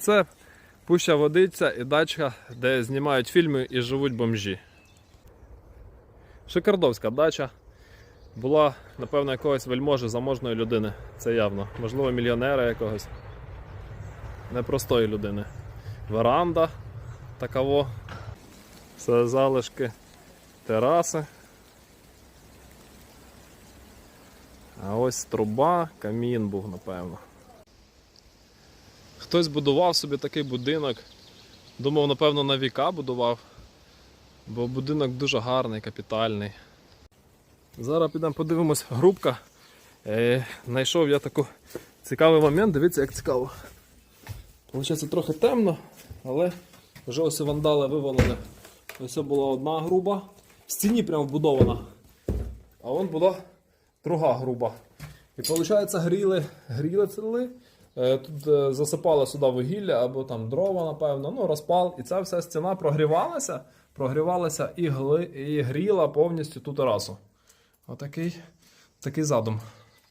Це Пуща Водиця і дача, де знімають фільми і живуть бомжі. Шикардовська дача. Була, напевно, якогось вельможи заможної людини. Це явно. Можливо, мільйонера якогось. Непростої людини. Веранда такаво. Це залишки тераси. А ось труба, камін був, напевно. Хтось будував собі такий будинок. Думав, напевно, на віка будував. Бо будинок дуже гарний, капітальний. Зараз підемо подивимось грубка. Е, знайшов я таку цікавий момент, дивіться, як цікаво. Получається трохи темно, але вже ось вандали вивалили. Ось була одна груба. В стіні прямо вбудована. А вон була друга груба. І виходить, гріли, гріли цели. Е, Тут е, засипали сюди вугілля або там дрова, напевно, ну розпал. І ця вся стіна прогрівалася, прогрівалася і, гли, і гріла повністю ту терасу. Отакий такий задум.